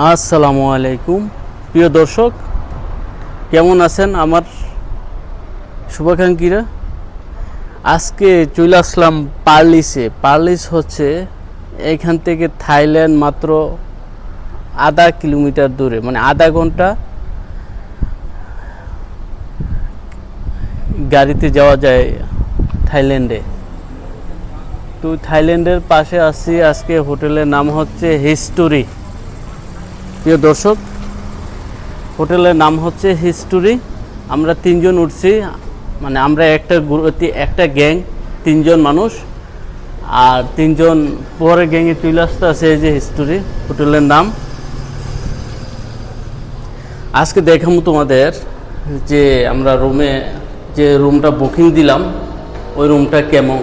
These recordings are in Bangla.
আসসালামু আলাইকুম। প্রিয় দর্শক, কেমন আছেন আমার শুভাকাঙ্ক্ষীরা? আজকে চলে আসলাম পার্লিসে। পার্লিস হচ্ছে এখান থেকে থাইল্যান্ড মাত্র আধা কিলোমিটার দূরে মানে আধা ঘণ্টা গাড়িতে যাওয়া যায় থাইল্যান্ডে। তো থাইল্যান্ডের পাশে আছি, আজকে হোটেলের নাম হচ্ছে হিস্টোরি। প্রিয় দর্শক, হোটেলের নাম হচ্ছে হিস্টোরি। আমরা তিনজন উঠছি মানে আমরা একটা একটা গ্যাং, তিনজন মানুষ, আর তিনজন পরে গ্যাংয়ে চলে আসতে আছে এই যে হিস্টোরি, হোটেলের নাম। আজকে দেখাম তোমাদের যে আমরা রুমে যে রুমটা বুকিং দিলাম, ওই রুমটা কেমন।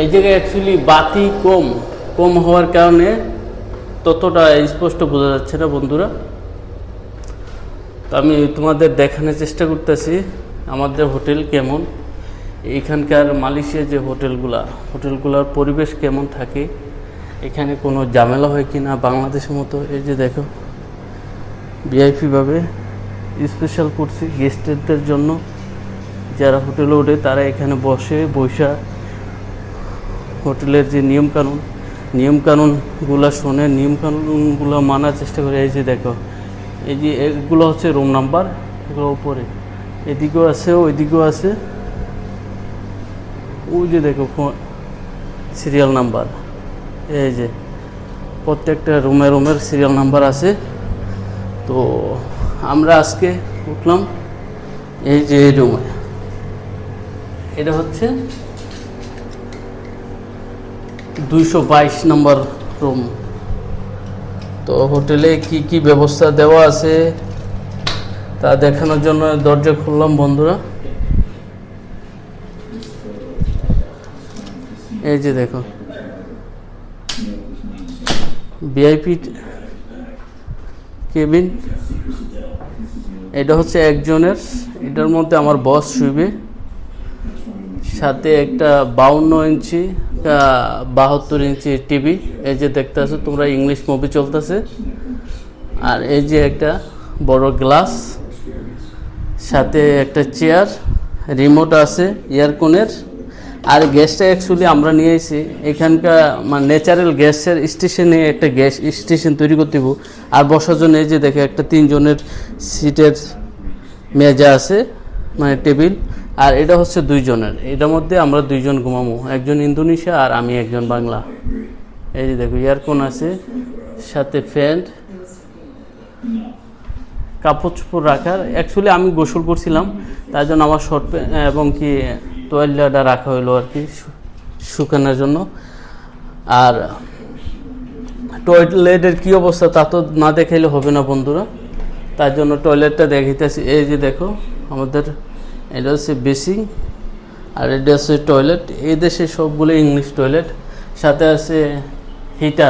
এই জায়গায় অ্যাকচুয়ালি বাতি কম কম হওয়ার কারণে ততটা স্পষ্ট বোঝা যাচ্ছে না, বন্ধুরা। তো আমি তোমাদের দেখানোর চেষ্টা করতেছি, আমাদের হোটেল কেমন? এখানকার মালয়েশিয়া যে হোটেলগুলা, হোটেলগুলোর পরিবেশ কেমন থাকে? এখানে কোনো ঝামেলা হয় কি না বাংলাদেশের মতো, এই যে দেখো ভিআইপিভাবে স্পেশাল করছি গেস্টদের জন্য। যারা হোটেলে ওঠে, তারা এখানে বসে বৈশা হোটেলের যে নিয়মকানুন নিয়মকানুনগুলো শোনে, নিয়মকানুনগুলো মানার চেষ্টা করে। এই যে দেখো, এই যে এগুলো হচ্ছে রুম নাম্বার, এগুলো উপরে। এদিকেও আছে, ওইদিকেও আছে। ওই যে দেখো সিরিয়াল নাম্বার এই যে প্রত্যেকটা রুমে রুমের সিরিয়াল নাম্বার আছে। তো আমরা আজকে উঠলাম এই যে রুমে। এটা হচ্ছে দুইশো বাইশ নম্বর রুম তো হোটেলে কি কি ব্যবস্থা দেওয়া আছে তা দেখানোর জন্য দরজা খুললাম বন্ধুরা। এই যে দেখো। VIP cabin. এটা হচ্ছে একজনের, এটার মধ্যে আমার বস শুইবে। সাথে একটা বাউন্ন ইঞ্চি বাহাত্তর ইঞ্চি টিভি এই যে দেখতে আছো, তোমরা ইংলিশ মুভি চলতেছে। আর এই যে একটা বড় গ্লাস সাথে একটা চেয়ার রিমোট আছে ইয়ারকোনের আর গ্যাসটা অ্যাকচুয়ালি আমরা নিয়ে এসেছি এখানকার মানে ন্যাচারাল গ্যাসের স্টেশনে একটা গ্যাস স্টেশন তৈরি করতে। আর বসার জন্য এই যে দেখে, একটা তিনজনের সিটের মেজা আছে মানে টেবিল আর এটা হচ্ছে দুইজনের। এটার মধ্যে আমরা দুইজন ঘুমামো। একজন ইন্দোনেশিয়া আর আমি একজন বাংলা। এই যে দেখো, ইয়ারফোন আছে, সাথে ফ্যান কাপড় চোপড় রাখার। অ্যাকচুয়ালি আমি গোসল করছিলাম, তার জন্য আমার শর্ট প্যান্ট, এবং কি তোয়াল্লাটা রাখা হলো আর কি শুকানোর জন্য। আর টয়লেটের কি অবস্থা তা তো না দেখাইলে হবে না বন্ধুরা। তার জন্য টয়লেটটা দেখাইতেছি। এই যে দেখো, আমাদের এটা হচ্ছে বেসিং আর এটা হচ্ছে টয়লেট এই দেশে সবগুলো ইংলিশ টয়লেট সাথে আছে হিটার